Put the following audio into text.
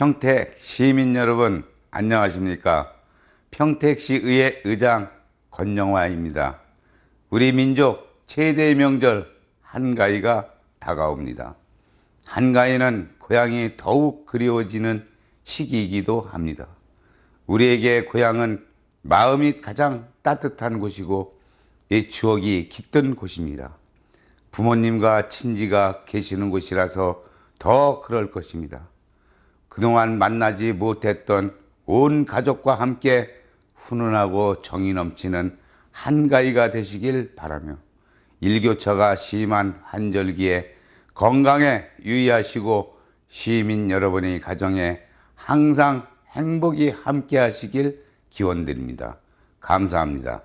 평택 시민 여러분 안녕하십니까? 평택시의회 의장 권영화입니다. 우리 민족 최대의 명절 한가위가 다가옵니다. 한가위는 고향이 더욱 그리워지는 시기이기도 합니다. 우리에게 고향은 마음이 가장 따뜻한 곳이고 이 추억이 깃든 곳입니다. 부모님과 친지가 계시는 곳이라서 더 그럴 것입니다. 그동안 만나지 못했던 온 가족과 함께 훈훈하고 정이 넘치는 한가위가 되시길 바라며 일교차가 심한 한절기에 건강에 유의하시고 시민 여러분의 가정에 항상 행복이 함께 하시길 기원드립니다. 감사합니다.